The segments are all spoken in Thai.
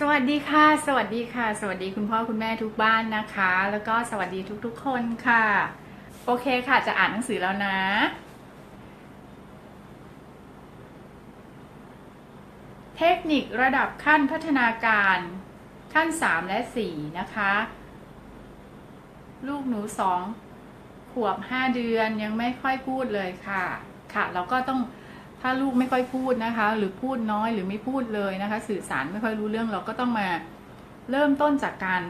สวัสดีค่ะ สวัสดีค่ะ สวัสดีคุณพ่อคุณแม่ทุกบ้านนะคะ แล้วก็สวัสดีทุกๆคนค่ะ โอเคค่ะจะอ่านหนังสือแล้วนะ เทคนิคระดับขั้นพัฒนาการขั้น 3 และ 4 นะคะ ลูกหนูสองขวบ 5 เดือนยังไม่ค่อยพูดเลยค่ะ ค่ะ เราก็ต้อง ถ้าลูกไม่ค่อยพูดนะคะ หรือพูดน้อยหรือไม่พูดเลยนะคะ สื่อสารไม่ค่อยรู้เรื่องเราก็ต้องมาเริ่มต้นจากการ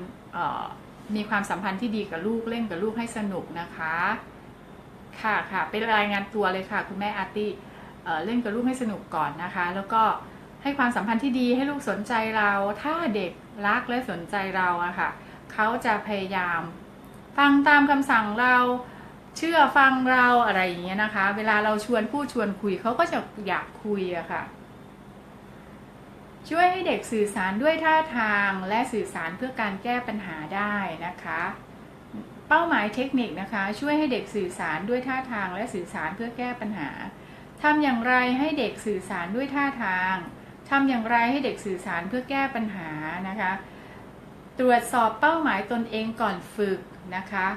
มีความสัมพันธ์ที่ดีกับลูกเล่นกับลูกให้สนุกนะคะ ค่ะค่ะเป็นรายงานตัวเลยค่ะ คุณแม่อาร์ตี้เอ่เล่นกับลูกให้สนุกก่อนนะคะ แล้วก็ให้ความสัมพันธ์ที่ดีให้ลูกสนใจเรา ถ้าเด็กรักและสนใจเราอะค่ะเขาจะพยายาม ฟังตามคำสั่งเรา เชื่อฟังเราอะไรอย่างเงี้ยนะคะ เวลาเราชวนพูดชวนคุยเขาก็จะอยากคุยอะค่ะ ช่วยให้เด็กสื่อสารด้วยท่าทางและสื่อสารเพื่อการแก้ปัญหาได้นะคะเป้าหมายเทคนิคนะคะ ช่วยให้เด็กสื่อสารด้วยท่าทางและสื่อสารเพื่อแก้ปัญหาทำอย่างไรให้เด็กสื่อสารด้วยท่าทางทำอย่างไรให้เด็กสื่อสารเพื่อแก้ปัญหานะคะ ตรวจสอบเป้าหมายตนเองก่อนฝึกนะคะ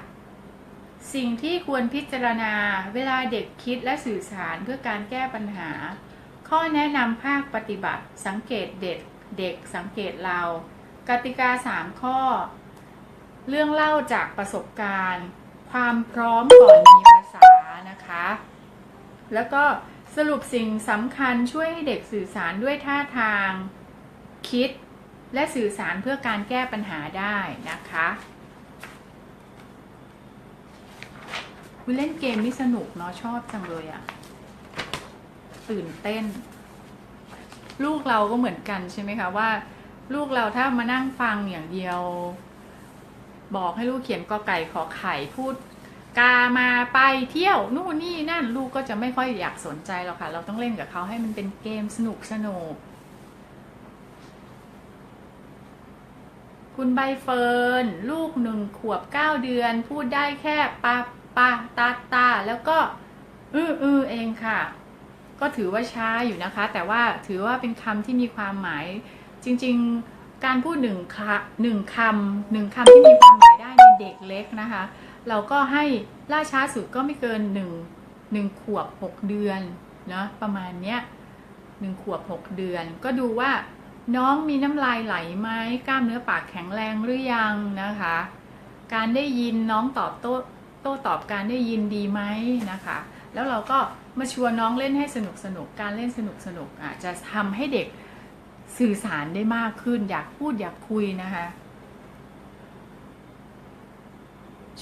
สิ่งที่ควรพิจารณาเวลาเด็กคิดและสื่อสารเพื่อการแก้ปัญหา ข้อแนะนำภาคปฏิบัติ สังเกตเด็กเด็กสังเกตเรา กติกา 3 ข้อ เรื่องเล่าจากประสบการณ์ ความพร้อมก่อนมีภาษานะคะ แล้วก็สรุปสิ่งสำคัญช่วยให้เด็กสื่อสารด้วยท่าทาง คิด และสื่อสารเพื่อการแก้ปัญหาได้นะคะ วิเล่นเกมนี่สนุกเนาะชอบจังเลยอะตื่นเต้น ลูกเราก็เหมือนกันใช่ไหมคะว่า ลูกเราถ้ามานั่งฟังอย่างเดียว บอกให้ลูกเขียนกอไก่ขอไข่พูด กามาไปเที่ยว นู่นนี่นั่น ลูกก็จะไม่ค่อยอยากสนใจหรอกค่ะ เราต้องเล่นกับเขาให้มันเป็นเกมสนุกสนุกคุณใบเฟิร์น ลูกหนึ่งขวบเก้าเดือน พูดได้แค่ปา ปาตาตาแล้วก็อืออือเองค่ะ ก็ถือว่าช้าอยู่นะคะ แต่ว่าถือว่าเป็นคำที่มีความหมาย จริง ๆ การพูดหนึ่งคะหนึ่งคำหนึ่งคำที่มีความหมายได้ในเด็กเล็กนะคะ เราก็ให้ล่าช้าสุดก็ไม่เกินหนึ่งหนึ่งขวบหกเดือนเนาะประมาณเนี้ยหนึ่งขวบหกเดือน ก็ดูว่าน้องมีน้ำลายไหลไหมกล้ามเนื้อปากแข็งแรงหรือยังนะคะ การได้ยินน้องตอบโต้ โต้ตอบการได้ยินดีไหมนะคะ แล้วเราก็มาชวนน้องเล่นให้สนุกสนุกการเล่นสนุกสนุกอาจจะทำให้เด็กสื่อสารได้มากขึ้น อยากพูดอยากคุยนะคะ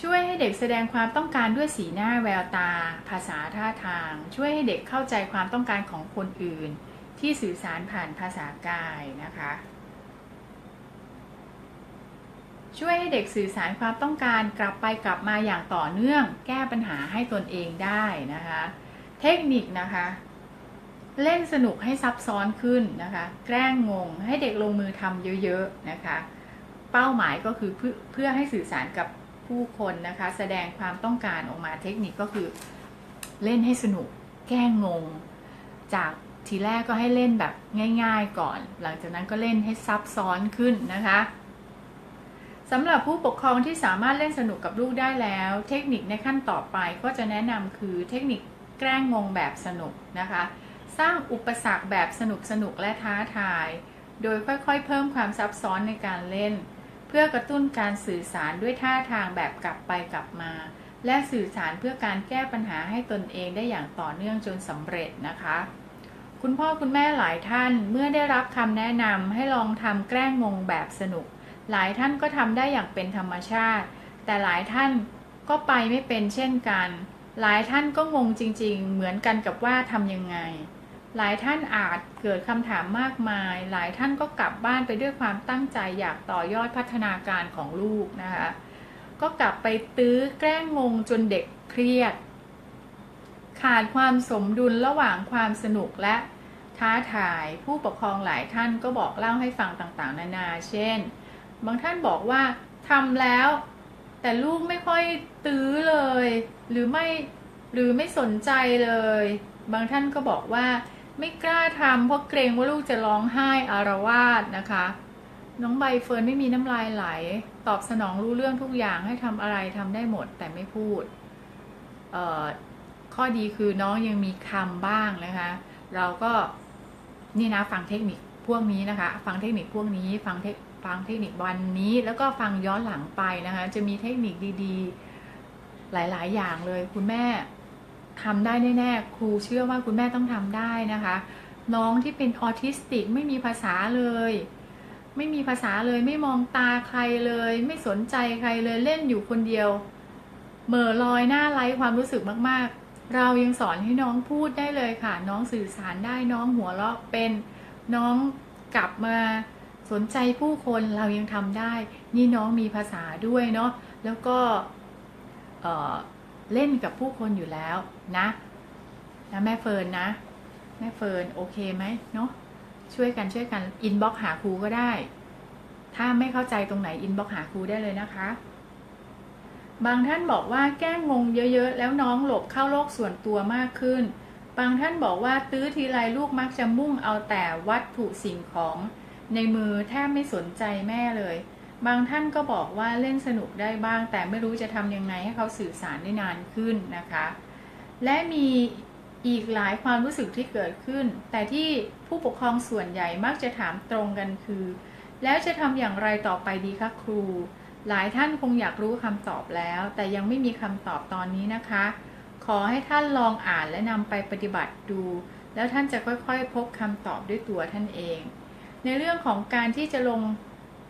ช่วยให้เด็กแสดงความต้องการด้วยสีหน้าแววตา ภาษาท่าทาง ช่วยให้เด็กเข้าใจความต้องการของคนอื่น ที่สื่อสารผ่านภาษากายนะคะ ช่วยให้เด็กสื่อสารความต้องการกลับไปกลับมาอย่างต่อเนื่อง แก้ปัญหาให้ตนเองได้นะคะ เทคนิคนะคะ เล่นสนุกให้ซับซ้อนขึ้นนะคะ แกล้งงงให้เด็กลงมือทำเยอะๆนะคะ เป้าหมายก็คือเพื่อเพื่อให้สื่อสารกับผู้คนนะคะ แสดงความต้องการออกมาเทคนิคก็คือเล่นให้สนุก แกล้งงง จากทีแรกก็ให้เล่นแบบง่าย ๆ ก่อน หลังจากนั้นก็เล่นให้ซับซ้อนขึ้นนะคะ สำหรับผู้ปกครองที่สามารถเล่นสนุกกับลูกได้แล้ว เทคนิคในขั้นต่อไปก็จะแนะนำคือเทคนิคแกล้งงงแบบสนุกนะคะ สร้างอุปสรรคแบบสนุกสนุกและท้าทาย โดยค่อยๆ เพิ่มความซับซ้อนในการเล่น เพื่อกระตุ้นการสื่อสารด้วยท่าทางแบบกลับไปกลับมา และสื่อสารเพื่อการแก้ปัญหาให้ตนเองได้อย่างต่อเนื่องจนสำเร็จนะคะ คุณพ่อคุณแม่หลายท่านเมื่อได้รับคำแนะนำให้ลองทำแกล้งงงแบบสนุก หลายท่านก็ทำได้อย่างเป็นธรรมชาติ แต่หลายท่านก็ไปไม่เป็นเช่นกัน หลายท่านก็งงจริง ๆ เหมือนกันกับว่าทำยังไง หลายท่านอาจเกิดคำถามมากมาย หลายท่านก็กลับบ้านไปด้วยความตั้งใจอยากต่อยอดพัฒนาการของลูกนะคะ ก็กลับไปตื้อแกล้งงงจนเด็กเครียด ขาดความสมดุลระหว่างความสนุกและท้าทาย ผู้ปกครองหลายท่านก็บอกเล่าให้ฟังต่างๆ นานา เช่น บางท่านบอกว่าทำแล้ว แต่ลูกไม่ค่อยตื้อเลย หรือไม่หรือไม่สนใจเลย บางท่านก็บอกว่า ไม่กล้าทำเพราะเกรงว่าลูกจะร้องไห้อารวาสนะคะ น้องใบเฟิร์นไม่มีน้ำลายไหล ตอบสนองรู้เรื่องทุกอย่างให้ทำอะไรทำได้หมดแต่ไม่พูดข้อดีคือน้องยังมีคำบ้างนะคะ เราก็นี่นะฟังเทคนิคพวกนี้นะคะ ฟังเทคนิคพวกนี้ฟังเทค ฟังเทคนิควันนี้ แล้วก็ฟังย้อนหลังไปนะคะ จะมีเทคนิคดีๆ หลายๆ อย่างเลยคุณแม่ทำได้แน่ๆ ครูเชื่อว่าคุณแม่ต้องทำได้นะคะ น้องที่เป็นออทิสติกไม่มีภาษาเลย ไม่มีภาษาเลยไม่มองตาใครเลย ไม่สนใจใครเลยเล่นอยู่คนเดียวเหม่อลอยหน้าไร้ความรู้สึกมากๆ เรายังสอนให้น้องพูดได้เลยค่ะ น้องสื่อสารได้น้องหัวเราะเป็นน้องกลับมา สนใจผู้คนเรายังทำได้ นี่น้องมีภาษาด้วยเนาะแล้วก็เเล่นกับผู้คนอยู่แล้วนะนะแม่เฟิร์นนะ แม่เฟิร์นโอเคไหมเนาะช่วยกันช่วยกันอินบ็อกหาครูก็ได้ ถ้าไม่เข้าใจตรงไหนอินบ็อกหาครูได้เลยนะคะ บางท่านบอกว่าแก้งงเยอะๆ แล้วน้องหลบเข้าโลกส่วนตัวมากขึ้น บางท่านบอกว่าตื้อทีไรลูกมักจะมุ่งเอาแต่วัตถุสิ่งของ ในมือแทบไม่สนใจแม่เลย บางท่านก็บอกว่าเล่นสนุกได้บ้าง แต่ไม่รู้จะทำยังไงให้เขาสื่อสารได้นานขึ้นนะคะ และมีอีกหลายความรู้สึกที่เกิดขึ้น แต่ที่ผู้ปกครองส่วนใหญ่มักจะถามตรงกันคือ แล้วจะทำอย่างไรต่อไปดีคะครู หลายท่านคงอยากรู้คำตอบแล้ว แต่ยังไม่มีคำตอบตอนนี้นะคะ ขอให้ท่านลองอ่านและนำไปปฏิบัติดู แล้วท่านจะค่อยๆ พบคำตอบด้วยตัวท่านเอง ในเรื่องของการที่จะลง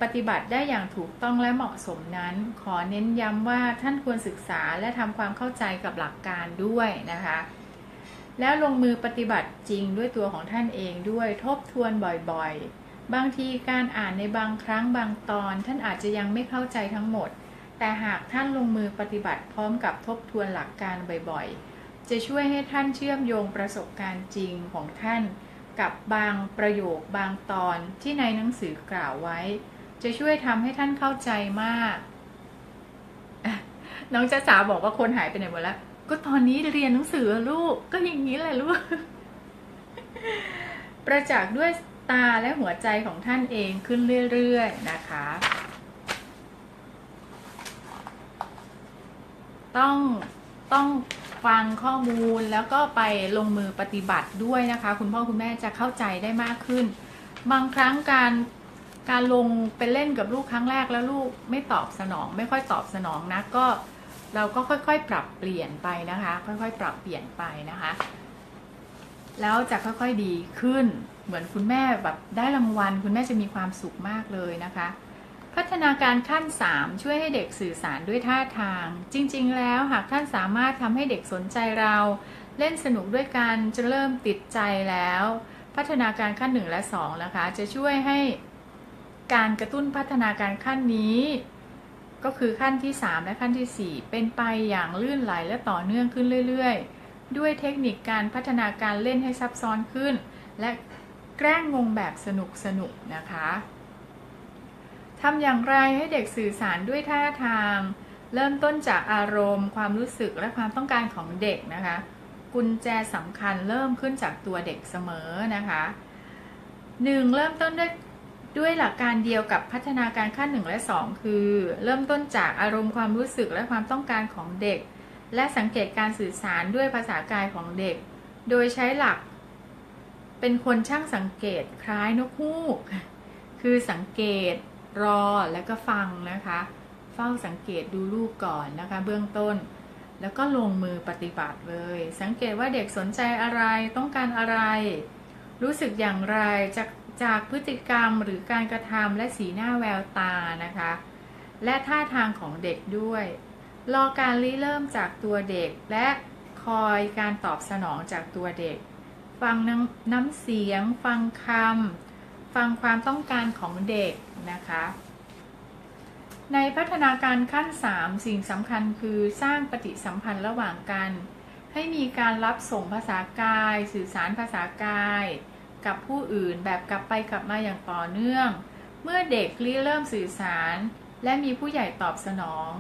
ปฏิบัติได้อย่างถูกต้องและเหมาะสมนั้น ขอเน้นย้ำว่าท่านควรศึกษาและทำความเข้าใจกับหลักการด้วยนะคะ แล้วลงมือปฏิบัติจริงด้วยตัวของท่านเองด้วยทบทวนบ่อยๆ บางทีการอ่านในบางครั้งบางตอน ท่านอาจจะยังไม่เข้าใจทั้งหมด แต่หากท่านลงมือปฏิบัติพร้อมกับทบทวนหลักการบ่อยๆ จะช่วยให้ท่านเชื่อมโยงประสบการณ์จริงของท่าน กับบางประโยคบางตอนที่ในหนังสือกล่าวไว้ จะช่วยทำให้ท่านเข้าใจมาก น้องจ้าจ๋าบอกว่าคนหายไปไหนหมดแล้ว ก็ตอนนี้เรียนหนังสือลูกก็อย่างนี้แหละลูก ประจักษ์ด้วยตาและหัวใจของท่านเองขึ้นเรื่อยๆนะคะ ต้องต้อง ฟังข้อมูลแล้วก็ไปลงมือปฏิบัติด้วยนะคะ คุณพ่อคุณแม่จะเข้าใจได้มากขึ้น บางครั้งการการลงไปเล่นกับลูกครั้งแรกแล้วลูกไม่ตอบสนอง ไม่ค่อยตอบสนองนะก็เราก็ค่อยๆ ปรับเปลี่ยนไปนะคะ ค่อยๆ ปรับเปลี่ยนไปนะคะ แล้วจะค่อยๆดีขึ้น เหมือนคุณแม่แบบได้รางวัล คุณแม่จะมีความสุขมากเลยนะคะ พัฒนาการขั้น 3 ช่วยให้เด็กสื่อสารด้วยท่าทาง จริง ๆ แล้วหากท่านสามารถทำให้เด็กสนใจเรา เล่นสนุกด้วยกันจะเริ่มติดใจแล้ว พัฒนาการขั้น 1 และ2นะคะ จะช่วยให้การกระตุ้นพัฒนาการขั้นนี้ ก็คือขั้นที่ 3 และขั้นทีสี่4 เป็นไปอย่างลื่นไหลและต่อเนื่องขึ้นเรื่อย ๆ ด้วยเทคนิคการพัฒนาการเล่นให้ซับซ้อนขึ้น และแกล้งงงแบบสนุกๆนะคะ ทำอย่างไรให้เด็กสื่อสารด้วยท่าทาง เริ่มต้นจากอารมณ์ ความรู้สึกและความต้องการของเด็กนะคะ กุญแจสำคัญเริ่มขึ้นจากตัวเด็กเสมอนะคะหนึ่งเริ่มต้นด้วยด้วยหลักการเดียวกับพัฒนาการขั้น1และ 2 คือ เริ่มต้นจากอารมณ์ความรู้สึกและความต้องการของเด็ก และสังเกตการสื่อสารด้วยภาษากายของเด็ก โดยใช้หลัก เป็นคนช่างสังเกตคล้ายนกฮูก คือสังเกต รอแล้วก็ฟังนะคะ เฝ้าสังเกตดูลูกก่อนนะคะ เบื้องต้น แล้วก็ลงมือปฏิบัติเลย สังเกตว่าเด็กสนใจอะไรต้องการอะไร รู้สึกอย่างไรจากจากพฤติกรรมหรือการกระทำและสีหน้าแววตานะคะ และท่าทางของเด็กด้วย รอการริเริ่มจากตัวเด็กและคอยการตอบสนองจากตัวเด็ก ฟังน้ำน้ำเสียง ฟังคำ ฟังความต้องการของเด็กนะคะ ในพัฒนาการขั้น 3 สิ่งสำคัญคือสร้างปฏิสัมพันธ์ระหว่างกัน ให้มีการรับส่งภาษากาย สื่อสารภาษากาย กับผู้อื่นแบบกลับไปกลับมาอย่างต่อเนื่อง เมื่อเด็กเริ่มสื่อสาร และมีผู้ใหญ่ตอบสนอง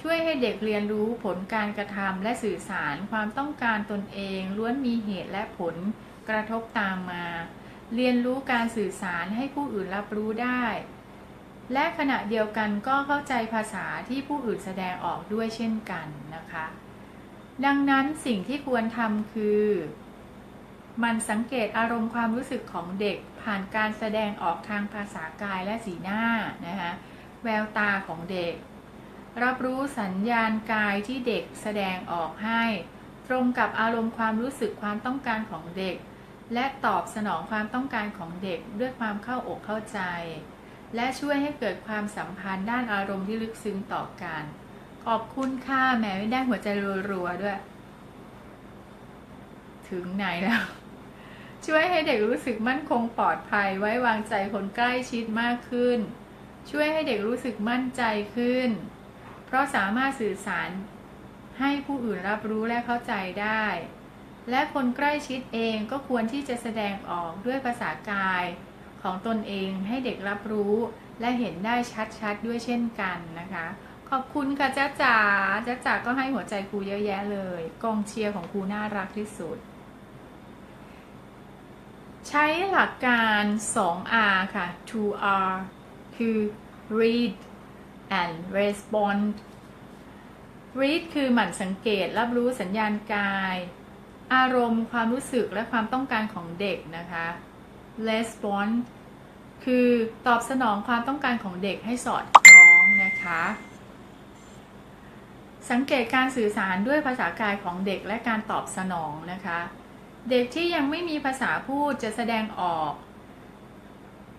ช่วยให้เด็กเรียนรู้ผลการกระทำและสื่อสารความต้องการตนเองล้วนมีเหตุและผลกระทบตามมา เรียนรู้การสื่อสารให้ผู้อื่นรับรู้ได้ และขณะเดียวกันก็เข้าใจภาษาที่ผู้อื่นแสดงออกด้วยเช่นกันนะคะ ดังนั้นสิ่งที่ควรทำคือ มันสังเกตอารมณ์ความรู้สึกของเด็กผ่านการแสดงออกทางภาษากายและสีหน้านะคะแววตาของเด็ก รับรู้สัญญาณกายที่เด็กแสดงออกให้ ตรงกับอารมณ์ความรู้สึกความต้องการของเด็ก และตอบสนองความต้องการของเด็กด้วยความเข้าอกเข้าใจ และช่วยให้เกิดความสัมพันธ์ด้านอารมณ์ที่ลึกซึ้งต่อกัน ขอบคุณค่ะแหมไม่ได้หัวใจรัวๆด้วย ถึงไหนแล้ว ช่วยให้เด็กรู้สึกมั่นคงปลอดภัยไว้วางใจคนใกล้ชิดมากขึ้น ช่วยให้เด็กรู้สึกมั่นใจขึ้น เพราะสามารถสื่อสารให้ผู้อื่นรับรู้และเข้าใจได้ และคนใกล้ชิดเองก็ควรที่จะแสดงออกด้วยภาษากายของตนเองให้เด็กรับรู้และเห็นได้ชัดๆด้วยเช่นกันนะคะ ขอบคุณค่ะจ้าจ๋าจ้าจ๋าก็ให้หัวใจครูเยอะแยะเลยกองเชียร์ของครูน่ารักที่สุด ใช้หลักการ 2R ค่ะ 2R คือ read and respond read คือหมั่นสังเกตรับรู้สัญญาณกาย อารมณ์ความรู้สึกและความต้องการของเด็กนะคะ respond คือตอบสนองความต้องการของเด็กให้สอดคล้องนะคะ สังเกตการสื่อสารด้วยภาษากายของเด็กและการตอบสนองนะคะ เด็กที่ยังไม่มีภาษาพูดจะแสดงออก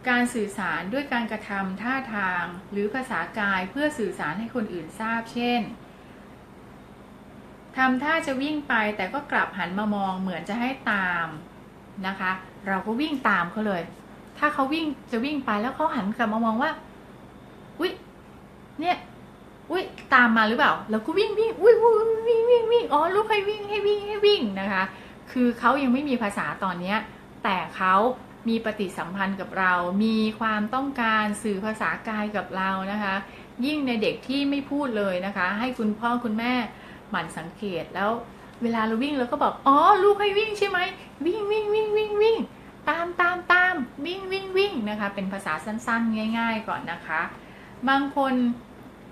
การสื่อสารด้วยการกระทำท่าทาง หรือภาษากายเพื่อสื่อสารให้คนอื่นทราบ เช่น ทำท่าจะวิ่งไปแต่ก็กลับหันมามองเหมือนจะให้ตามนะคะ เราก็วิ่งตามเขาเลย ถ้าเขาวิ่งจะวิ่งไปแล้วเขาหันกลับมามองว่าอุ๊ยเนี่ยอุ๊ยตามมาหรือเปล่าเราก็วิ่งวิ่งอุ๊ยอุ๊ยวิ่งวิ่งวิ่งอ๋อลูกให้วิ่งให้วิ่งให้วิ่งนะคะ คือเขายังไม่มีภาษาตอนเนี้ยแต่เขามีปฏิสัมพันธ์กับเรา มีความต้องการสื่อภาษากายกับเรานะคะ ยิ่งในเด็กที่ไม่พูดเลยนะคะ ให้คุณพ่อคุณแม่ หมั่นสังเกตแล้วเวลาเราวิ่งเราก็บอกอ๋อลูกให้วิ่งใช่ไหมวิ่งวิ่งวิ่งวิ่งวิ่งตามตามตามวิ่งวิ่งวิ่งนะคะ เป็นภาษาสั้นๆ ง่าย ๆ ก่อนนะคะ บางคน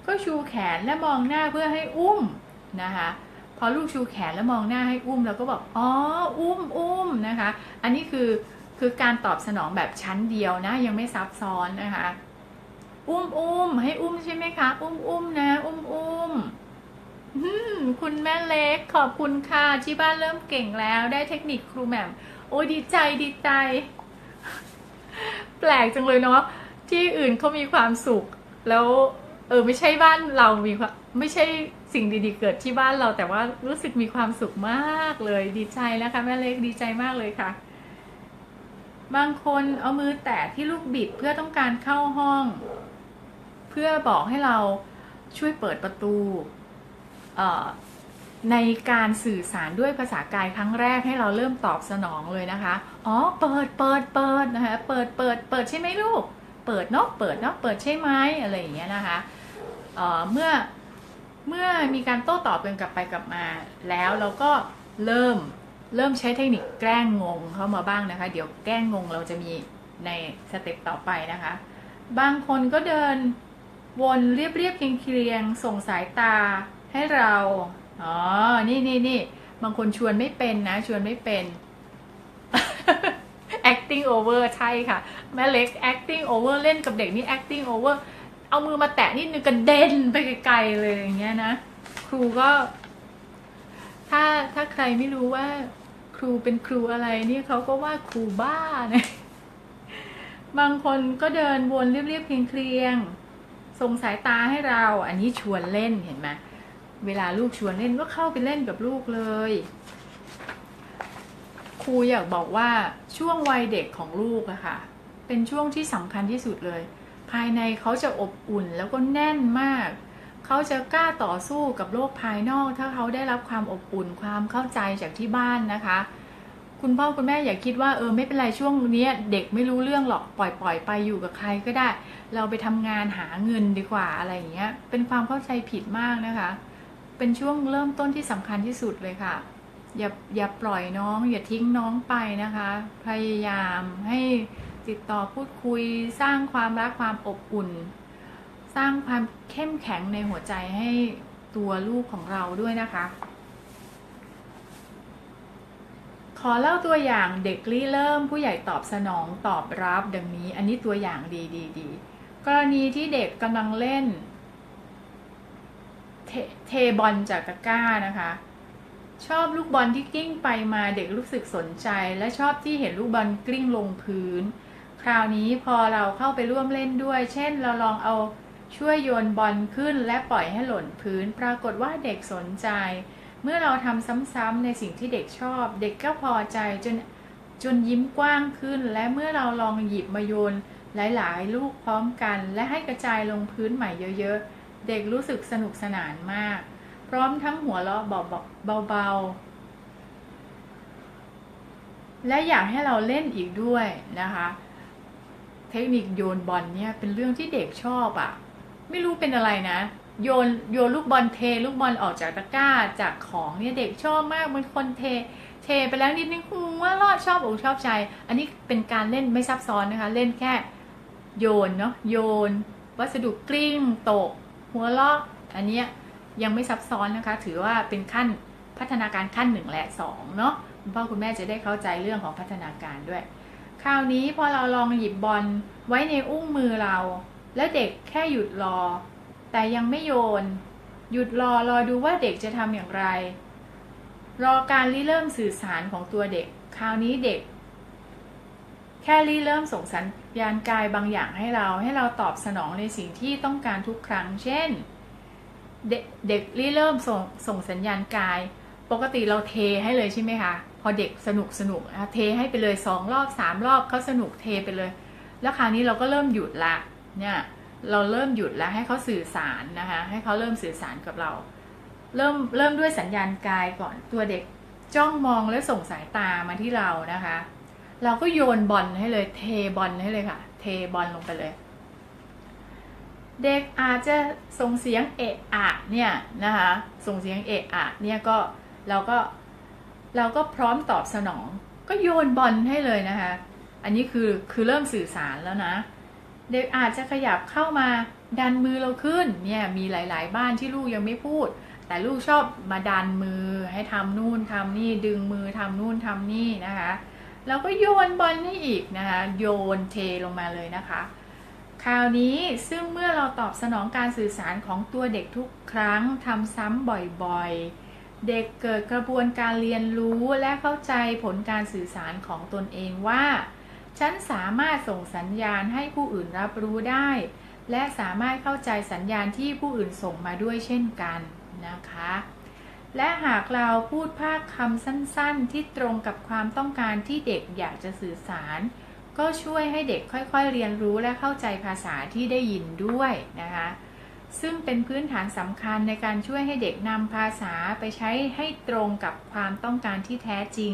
ก็ชูแขนและมองหน้าเพื่อให้อุ้มนะคะพอลูกชูแขนแล้วมองหน้าให้อุ้มเราก็บอกอ๋ออุ้มอุ้มนะคะ อันนี้คือคือการตอบสนองแบบชั้นเดียวนะ ยังไม่ซับซ้อนนะคะ อุ้มอุ้มให้อุ้มใช่ไหมคะ อุ้มอุ้มนะ อุ้มอุ้มม คุณแม่เล็กขอบคุณค่ะที่บ้านเริ่มเก่งแล้วได้เทคนิคครูแหม่มโอ้ดีใจดีใจ แปลกจังเลยเนาะที่อื่นเขามีความสุข แล้วเออไม่ใช่บ้านเรามีความไม่ใช่สิ่งดีๆ เกิดที่บ้านเราแต่ว่ารู้สึกมีความสุขมากเลย ดีใจนะคะแม่เล็กดีใจมากเลยค่ะ บางคนเอามือแตะที่ลูกบิดเพื่อต้องการเข้าห้อง เพื่อบอกให้เราช่วยเปิดประตู ในการสื่อสารด้วยภาษากายครั้งแรกให้เราเริ่มตอบสนองเลยนะคะ อ๋อ เปิด เปิด เปิดนะคะ เปิด เปิด เปิดใช่ไหมลูก เปิดเนาะ เปิดเนาะ เปิดใช่ไหมอะไรอย่างเงี้ยนะคะเเมื่อ เมื่อมีการโต้ตอบกันกลับไปกลับมาแล้วเราก็เริ่ม เริ่มใช้เทคนิคแกล้งงงเข้ามาบ้างนะคะ เดี๋ยวแกล้งงงเราจะมีในสเต็ปต่อไปนะคะ บางคนก็เดินวนเรียบเรียบเคียงเคียงๆส่งสายตา ให้เรา อ๋อ นี่นี่นี่บางคนชวนไม่เป็นนะ ชวนไม่เป็น acting over ใช่ค่ะ แม่เล็ก acting over เล่นกับเด็กนี่ acting over เอามือมาแตะนิดนึงกระเด็นไปไกลๆเลยอย่างเงี้ยนะ ครูก็ ถ้าถ้าใครไม่รู้ว่า ครูเป็นครูอะไรนี่เขาก็ว่าครูบ้านะบางคนก็เดินวนเรียบๆเคียงๆส่งสายตาให้เรา อันนี้ชวนเล่นเห็นไหม เวลาลูกชวนเล่นก็เข้าไปเล่นกับลูกเลย ครูอยากบอกว่าช่วงวัยเด็กของลูกอะค่ะ เป็นช่วงที่สำคัญที่สุดเลย ภายในเขาจะอบอุ่นแล้วก็แน่นมาก เขาจะกล้าต่อสู้กับโลกภายนอก ถ้าเขาได้รับความอบอุ่นความเข้าใจจากที่บ้านนะคะ คุณพ่อคุณแม่อย่าคิดว่าเออไม่เป็นไรช่วงนี้เด็กไม่รู้เรื่องหรอกปล่อยปล่อยไปอยู่กับใครก็ได้ เราไปทำงานหาเงินดีกว่าอะไรอย่างเงี้ย เป็นความเข้าใจผิดมากนะคะ เป็นช่วงเริ่มต้นที่สำคัญที่สุดเลยค่ะ อย่าอย่าปล่อยน้อง อย่าทิ้งน้องไปนะคะ พยายามให้ติดต่อพูดคุยสร้างความรักความอบอุ่น สร้างความเข้มแข็งในหัวใจให้ตัวลูกของเราด้วยนะคะ ขอเล่าตัวอย่างเด็กริเริ่มผู้ใหญ่ตอบสนองตอบรับดังนี้ อันนี้ตัวอย่างดีดีดีกรณีที่เด็กกำลังเล่น เทเทบอลจากตะกร้านะคะ ชอบลูกบอลที่กลิ้งไปมาเด็กรู้สึกสนใจ และชอบที่เห็นลูกบอลกลิ้งลงพื้น คราวนี้พอเราเข้าไปร่วมเล่นด้วย เช่น เราลองเอาช่วยโยนบอลขึ้นและปล่อยให้หล่นพื้น ปรากฏว่าเด็กสนใจ เมื่อเราทำซ้ำๆในสิ่งที่เด็กชอบ เด็กก็พอใจจนจนยิ้มกว้างขึ้น และเมื่อเราลองหยิบมาโยนหลายๆ ลูกพร้อมกัน และให้กระจายลงพื้นใหม่เยอะๆ เด็กรู้สึกสนุกสนานมาก พร้อมทั้งหัวเราะเบาๆ และอยากให้เราเล่นอีกด้วยนะคะ เทคนิคโยนบอลเนี่ยเป็นเรื่องที่เด็กชอบอะ่ะ ไม่รู้เป็นอะไรนะ โยนโยนลูกบอลเท ลูกบอลออกจากตะกร้าจากของเนี่ยเด็กชอบมากบางคนเท เทไปแล้วนิดนึงหัวรอดชอบอกชอบใจ อันนี้เป็นการเล่นไม่ซับซ้อนนะคะ เล่นแค่โยนเนาะโยน วัสดุกลิ้งตก หัวลอกอันเนี้ยยังไม่ซับซ้อนนะคะ ถือว่าเป็นขั้นพัฒนาการขั้นหนึ่งและสองเนาะคุณพ่อคุณแม่จะได้เข้าใจเรื่องของพัฒนาการด้วย คราวนี้พอเราลองหยิบบอลไว้ในอุ้งมือเรา แล้วเด็กแค่หยุดรอ แต่ยังไม่โยน หยุดรอรอดูว่าเด็กจะทำอย่างไร รอการริเริ่มสื่อสารของตัวเด็ก คราวนี้เด็ก แค่ริเริ่มส่งสัญญาณกายบางอย่างให้เราให้เราตอบสนองในสิ่งที่ต้องการทุกครั้ง เช่น เด็กเด็กริเริ่มส่งส่งสัญญาณกาย ปกติเราเทให้เลยใช่ไหมคะ พอเด็กสนุกสนุกนะคะเทให้ไปเลยสองรอบสามรอบเขาสนุกเทไปเลย แล้วคราวนี้เราก็เริ่มหยุดละเนี่ยเราเริ่มหยุดแล้วให้เขาสื่อสารนะคะให้เขาเริ่มสื่อสารกับเรา เริ่มเริ่มด้วยสัญญาณกายก่อนตัวเด็กจ้องมองแล้วส่งสายตามาที่เรานะคะ เราก็โยนบอลให้เลยเทบอลให้เลยค่ะ เทบอลลงไปเลย เด็กอาจจะส่งเสียงเอะอะเนี่ยนะคะส่งเสียงเอะอะเนี่ยก็เราก็เราก็พร้อมตอบสนอง ก็โยนบอลให้เลยนะคะ อันนี้คือคือเริ่มสื่อสารแล้วนะ เด็กอาจจะขยับเข้ามาดันมือเราขึ้นเนี่ยมีหลาย ๆ บ้านที่ลูกยังไม่พูด แต่ลูกชอบมาดันมือให้ทำนู่นทำนี่ดึงมือทำนู่นทำนี่นะคะ เราก็โยนบอลให้อีกนะคะ โยนเทลงมาเลยนะคะ คราวนี้ซึ่งเมื่อเราตอบสนองการสื่อสารของตัวเด็กทุกครั้งทำซ้ำบ่อยๆ เด็กเกิดกระบวนการเรียนรู้และเข้าใจผลการสื่อสารของตนเองว่า ฉันสามารถส่งสัญญาณให้ผู้อื่นรับรู้ได้ และสามารถเข้าใจสัญญาณที่ผู้อื่นส่งมาด้วยเช่นกันนะคะ และหากเราพูดภาคคำสั้นๆ ที่ตรงกับความต้องการที่เด็กอยากจะสื่อสาร ก็ช่วยให้เด็กค่อยๆเรียนรู้และเข้าใจภาษาที่ได้ยินด้วยนะคะ ซึ่งเป็นพื้นฐานสำคัญในการช่วยให้เด็กนำภาษาไปใช้ให้ตรงกับความต้องการที่แท้จริง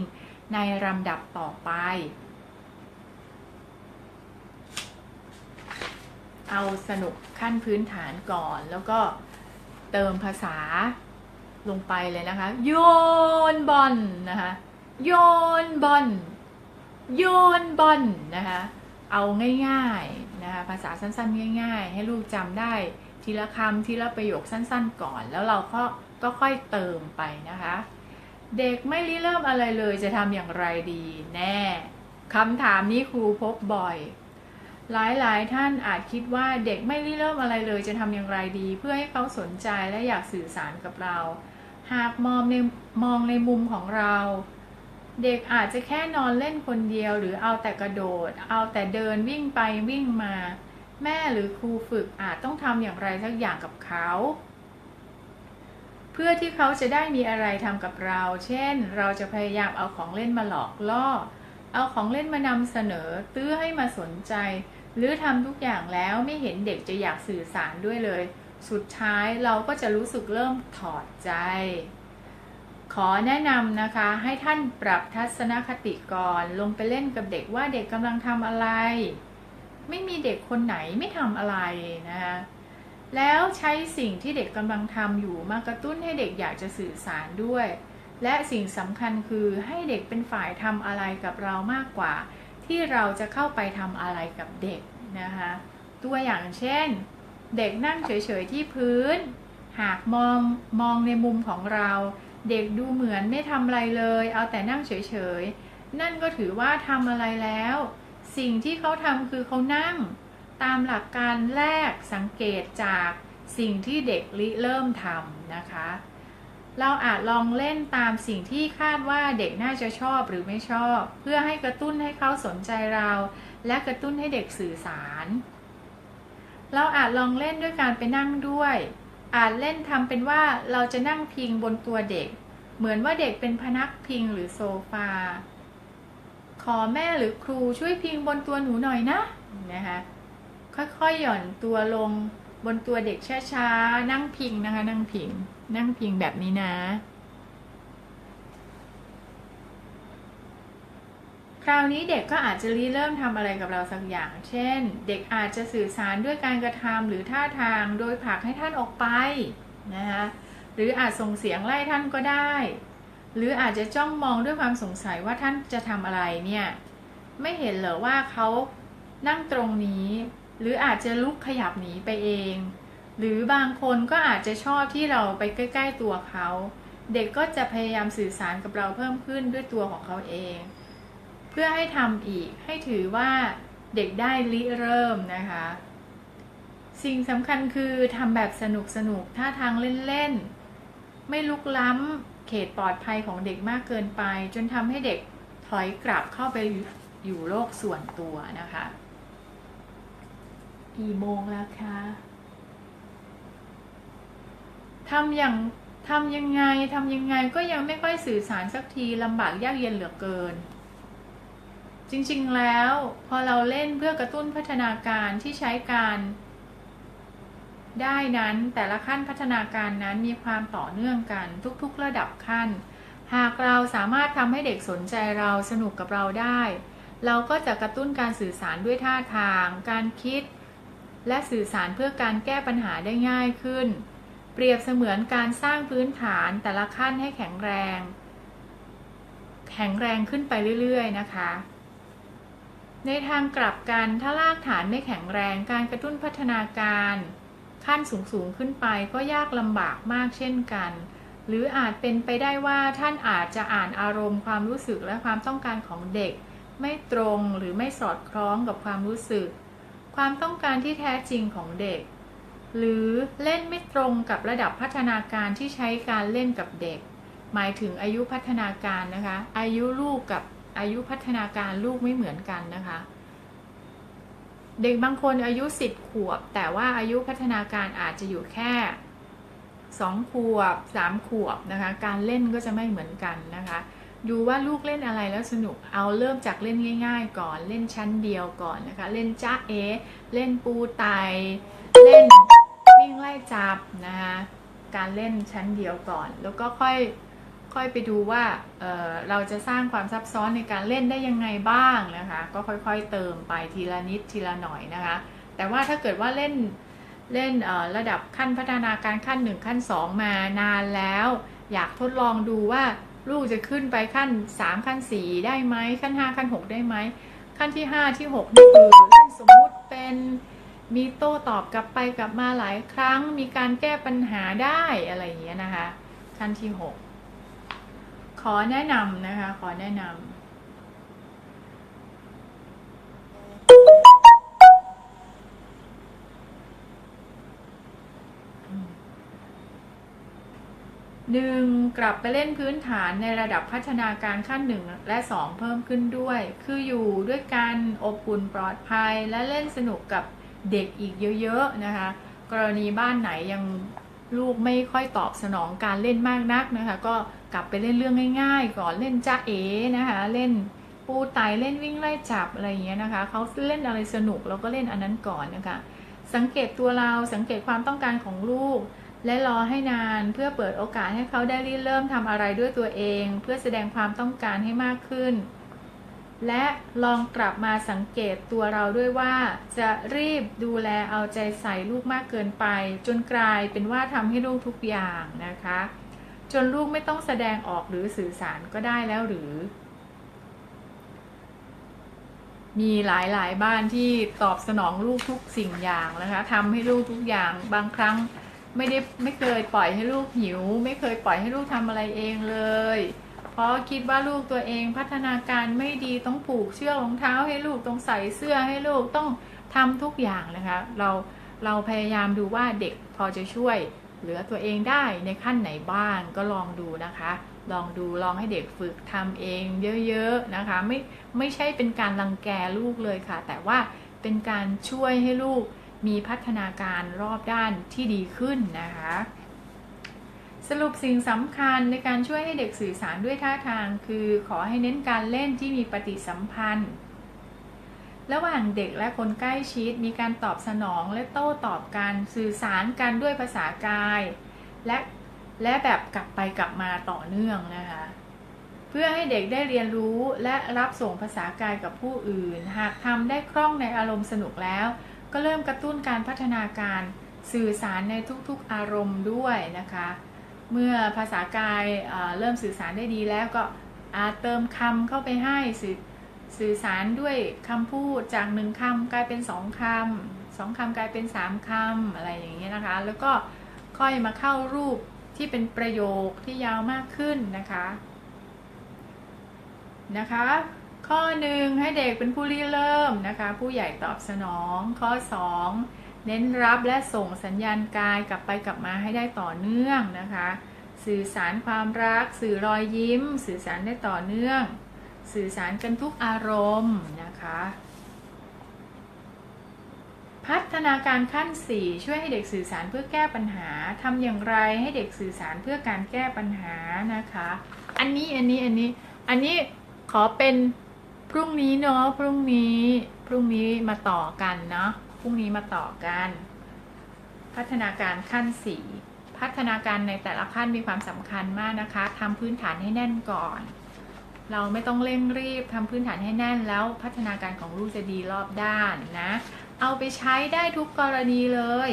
ในลำดับต่อไป เอาสนุกขั้นพื้นฐานก่อนแล้วก็เติมภาษา ลงไปเลยนะคะ โยนบอลนะคะโยนบอลโยนบอลนะคะเอาง่ายๆนะคะภาษาสั้นๆ ง่าย ๆ ให้ลูกจำได้ทีละคำทีละประโยคสั้นๆ ก่อน แล้วเราก็ก็ค่อยเติมไปนะคะ เด็กไม่ริเริ่มอะไรเลยจะทำอย่างไรดีแน่คำถามนี้ครูพบบ่อย หลายๆ ท่านอาจคิดว่าเด็กไม่ริเริ่มอะไรเลยจะทำอย่างไรดี เพื่อให้เขาสนใจและอยากสื่อสารกับเรา หากมองในมองในมุมของเรา เด็กอาจจะแค่นอนเล่นคนเดียว หรือเอาแต่กระโดด เอาแต่เดินวิ่งไปวิ่งมา แม่หรือครูฝึกอาจต้องทำอย่างไรสักอย่างกับเขา เพื่อที่เขาจะได้มีอะไรทำกับเรา เช่น เราจะพยายามเอาของเล่นมาหลอกล่อ เอาของเล่นมานำเสนอตื้อให้มาสนใจ หรือทำทุกอย่างแล้วไม่เห็นเด็กจะอยากสื่อสารด้วยเลย สุดท้ายเราก็จะรู้สึกเริ่มถอดใจ ขอแนะนำนะคะ ให้ท่านปรับทัศนคติก่อนลงไปเล่นกับเด็กว่าเด็กกำลังทำอะไร ไม่มีเด็กคนไหนไม่ทำอะไรนะคะแล้วใช้สิ่งที่เด็กกำลังทำอยู่มากระตุ้นให้เด็กอยากจะสื่อสารด้วย และสิ่งสำคัญคือให้เด็กเป็นฝ่ายทำอะไรกับเรามากกว่า ที่เราจะเข้าไปทำอะไรกับเด็กนะคะตัวอย่างเช่น เด็กนั่งเฉยๆที่พื้น หากมองมองในมุมของเรา เด็กดูเหมือนไม่ทำอะไรเลย เอาแต่นั่งเฉยๆ นั่นก็ถือว่าทำอะไรแล้ว สิ่งที่เขาทำคือเขานั่ง ตามหลักการแรกสังเกตจากสิ่งที่เด็กริเริ่มทำนะคะ เราอาจลองเล่นตามสิ่งที่คาดว่าเด็กน่าจะชอบหรือไม่ชอบ เพื่อให้กระตุ้นให้เขาสนใจเรา และกระตุ้นให้เด็กสื่อสาร เราอาจลองเล่นด้วยการไปนั่งด้วย อาจเล่นทำเป็นว่าเราจะนั่งพิงบนตัวเด็ก เหมือนว่าเด็กเป็นพนักพิงหรือโซฟา ขอแม่หรือครูช่วยพิงบนตัวหนูหน่อยนะนะคะ ค่อยๆหย่อนตัวลงบนตัวเด็กช้าๆ นั่งพิงนะคะ นั่งพิง นั่งพิงแบบนี้นะ คราวนี้เด็กก็อาจจะริเริ่มทำอะไรกับเราสักอย่าง เช่น เด็กอาจจะสื่อสารด้วยการกระทำหรือท่าทางโดยผลักให้ท่านออกไปนะคะหรืออาจส่งเสียงไล่ท่านก็ได้ หรืออาจจะจ้องมองด้วยความสงสัยว่าท่านจะทำอะไรเนี่ยไม่เห็นเหรอว่าเขานั่งตรงนี้ หรืออาจจะลุกขยับหนีไปเอง หรือบางคนก็อาจจะชอบที่เราไปใกล้ ๆ ตัวเขา เด็กก็จะพยายามสื่อสารกับเราเพิ่มขึ้นด้วยตัวของเขาเอง พื่อให้ทำอีกให้ถือว่าเด็กได้ริเริ่มนะคะ สิ่งสำคัญคือทำแบบสนุกสนุกท่าทางเล่นๆ ไม่ลุกล้ำเขตปลอดภัยของเด็กมากเกินไป จนทำให้เด็กถอยกลับเข้าไปอยู่โลกส่วนตัวนะคะกี่โมงแล้วคะทำอย่างทำยังไงทำยังไงก็ยังไม่ค่อยสื่อสารสักทีลำบากยากเย็นเหลือเกิน จริงๆแล้วพอเราเล่นเพื่อกระตุ้นพัฒนาการที่ใช้การ ได้นั้นแต่ละขั้นพัฒนาการนั้นมีความต่อเนื่องกันทุกๆระดับขั้น หากเราสามารถทำให้เด็กสนใจเราสนุกกับเราได้ เราก็จะกระตุ้นการสื่อสารด้วยท่าทาง การคิด และสื่อสารเพื่อการแก้ปัญหาได้ง่ายขึ้น เปรียบเสมือนการสร้างพื้นฐานแต่ละขั้นให้แข็งแรง แข็งแรงขึ้นไปเรื่อย ๆ นะคะ ในทางกลับกันถ้ารากฐานไม่แข็งแรงการกระตุ้นพัฒนาการ ขั้นสูงๆขึ้นไปก็ยากลำบากมากเช่นกัน หรืออาจเป็นไปได้ว่าท่านอาจจะอ่านอารมณ์ความรู้สึกและความต้องการของเด็ก ไม่ตรงหรือไม่สอดคล้องกับความรู้สึก ความต้องการที่แท้จริงของเด็ก หรือเล่นไม่ตรงกับระดับพัฒนาการที่ใช้การเล่นกับเด็ก หมายถึงอายุพัฒนาการนะคะ อายุลูกกับ อายุพัฒนาการลูกไม่เหมือนกันนะคะ เด็กบางคนอายุ 10 ขวบ แต่ว่าอายุพัฒนาการอาจจะอยู่แค่ 2 ขวบ 3 ขวบนะคะ การเล่นก็จะไม่เหมือนกันนะคะดูว่าลูกเล่นอะไรแล้วสนุก เอาเริ่มจากเล่นง่าย ๆ ก่อน เล่นชั้นเดียวก่อนนะคะ เล่นจ้าเอ เล่นปูไต เล่นวิ่งไล่จับนะคะ การเล่นชั้นเดียวก่อน แล้วก็ค่อย ค่อยไปดูว่าเเราจะสร้างความซับซ้อนในการเล่นได้ยังไงบ้างนะคะ ก็ค่อยๆเติมไปทีละนิดทีละหน่อยนะคะ แต่ว่าถ้าเกิดว่าเล่นเล่นระดับขั้นพัฒนาการขั้น 1 ขั้น 2 มานานแล้ว อยากทดลองดูว่าลูกจะขึ้นไปขั้น 3 ขั้น 4 ได้ไหมขั้น 5 ขั้น 6 ได้ไหมขั้นที่ 5 ที่6นี่คือเล่นสมมุติเป็นมีโต้ตอบกลับไปกลับมาหลายครั้ง มีการแก้ปัญหาได้อะไรอย่างเงี้ยนะคะ ขั้นที่ 6 ขอแนะนำนะคะ ขอแนะนำหนึ่งกลับไปเล่นพื้นฐานในระดับพัฒนาการขั้นหนึ่งและสองเพิ่มขึ้นด้วย คืออยู่ด้วยกันอบอุ่นปลอดภัยและเล่นสนุกกับเด็กอีกเยอะ ๆ นะคะ กรณีบ้านไหนยัง ลูกไม่ค่อยตอบสนองการเล่นมากนักนะคะ ก็กลับไปเล่นเรื่องง่าย ๆ ก่อนเล่นจ้าเอนะคะ เล่นปูไตเล่นวิ่งไล่จับอะไรอย่างเงี้ยนะคะเขาเล่นอะไรสนุกเราก็เล่นอันนั้นก่อนนะคะ สังเกตตัวเราสังเกตความต้องการของลูก และรอให้นานเพื่อเปิดโอกาสให้เขาได้เริ่มทำอะไรด้วยตัวเอง เพื่อแสดงความต้องการให้มากขึ้น และลองกลับมาสังเกตตัวเราด้วยว่า จะรีบดูแลเอาใจใส่ลูกมากเกินไป จนกลายเป็นว่าทำให้ลูกทุกอย่างนะคะ จนลูกไม่ต้องแสดงออกหรือสื่อสารก็ได้แล้วหรือ มีหลายหลายๆบ้านที่ตอบสนองลูกทุกสิ่งอย่างนะคะทำให้ลูกทุกอย่างบางครั้งไม่ได้ไม่เคยปล่อยให้ลูกหิว ไม่เคยปล่อยให้ลูกทำอะไรเองเลย เพราะคิดว่าลูกตัวเองพัฒนาการไม่ดีต้องผูกเชือกรองเท้าให้ลูกต้องใส่เสื้อให้ลูกต้องทำทุกอย่างนะคะเราเราพยายามดูว่าเด็กพอจะช่วยเหลือตัวเองได้ในขั้นไหนบ้างก็ลองดูนะคะ ลองดูลองให้เด็กฝึกทำเองเยอะๆนะคะไม่ไม่ใช่เป็นการรังแกลูกเลยค่ะ แต่ว่าเป็นการช่วยให้ลูกมีพัฒนาการรอบด้านที่ดีขึ้นนะคะ สรุปสิ่งสำคัญในการช่วยให้เด็กสื่อสารด้วยท่าทาง คือขอให้เน้นการเล่นที่มีปฏิสัมพันธ์ ระหว่างเด็กและคนใกล้ชิดมีการตอบสนองและโต้ตอบกันสื่อสารกันด้วยภาษากาย และและแบบกลับไปกลับมาต่อเนื่องนะคะ เพื่อให้เด็กได้เรียนรู้และรับส่งภาษากายกับผู้อื่น หากทำได้คล่องในอารมณ์สนุกแล้ว ก็เริ่มกระตุ้นการพัฒนาการสื่อสารในทุกๆอารมณ์ด้วยนะคะ เมื่อภาษากายเริ่มสื่อสารได้ดีแล้วก็อาจเติมคำเข้าไปให้สื่อสื่อสารด้วยคำพูดจากหนึ่งคำกลายเป็นสองคำสองคำกลายเป็นสามคำอะไรอย่างเงี้ยนะคะ แล้วก็ค่อยมาเข้ารูปที่เป็นประโยคที่ยาวมากขึ้นนะคะนะคะ ข้อหนึ่งให้เด็กเป็นผู้ริเริ่มนะคะ ผู้ใหญ่ตอบสนอง ข้อ 2 เน้นรับและส่งสัญญาณกายกลับไปกลับมาให้ได้ต่อเนื่องนะคะ สื่อสารความรัก สื่อรอยยิ้ม สื่อสารได้ต่อเนื่อง สื่อสารกันทุกอารมณ์นะคะ พัฒนาการขั้น 4 ช่วยให้เด็กสื่อสารเพื่อแก้ปัญหาทำอย่างไรให้เด็กสื่อสารเพื่อการแก้ปัญหานะคะ อันนี้อันนี้อันนี้อันนี้ขอเป็นพรุ่งนี้เนาะพรุ่งนี้พรุ่งนี้มาต่อกันเนาะ รุ่งนี้มาต่อกัน พัฒนาการขั้น4พัฒนาการในแต่ละขั้นมีความสำคัญมากนะคะทำพื้นฐานให้แน่นก่อน เราไม่ต้องเร่งรีบทำพื้นฐานให้แน่นแล้วพัฒนาการของลูกจะดีรอบด้านนะ เอาไปใช้ได้ทุกกรณีเลย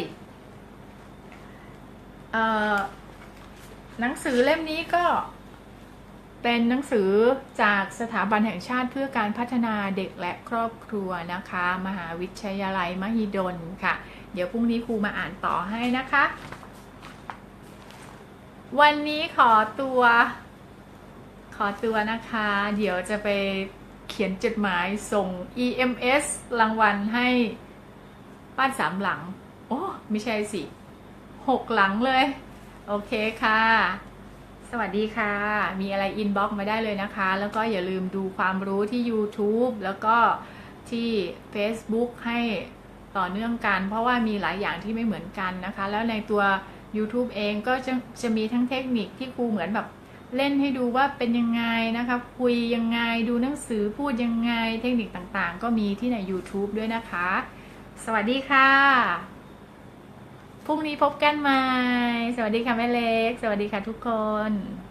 เหนังสือเล่มนี้ก็ เป็นหนังสือจากสถาบันแห่งชาติเพื่อการพัฒนาเด็กและครอบครัวนะคะ มหาวิทยาลัยมหิดลค่ะ เดี๋ยวพรุ่งนี้ครูมาอ่านต่อให้นะคะ วันนี้ขอตัว ขอตัวนะคะ เดี๋ยวจะไปเขียนจดหมายส่ง EMS รางวัลให้บ้านสามหลัง โอ้ ไม่ใช่สิหกหลังเลย โอเคค่ะ สวัสดีค่ะ มีอะไรอินบ็อกมาได้เลยนะคะ แล้วก็อย่าลืมดูความรู้ที่ YouTube แล้วก็ที่ Facebook ให้ต่อเนื่องกัน เพราะว่ามีหลายอย่างที่ไม่เหมือนกันนะคะ แล้วในตัว YouTube เองก็จะจะมีทั้งเทคนิคที่ครูเหมือนแบบเล่นให้ดูว่าเป็นยังไงนะคะ คุยยังไงดูหนังสือพูดยังไง เทคนิคต่างๆ ก็มีที่ใน YouTube ด้วยนะคะ สวัสดีค่ะ พรุ่งนี้พบกันใหม่ สวัสดีค่ะแม่เล็ก สวัสดีค่ะทุกคน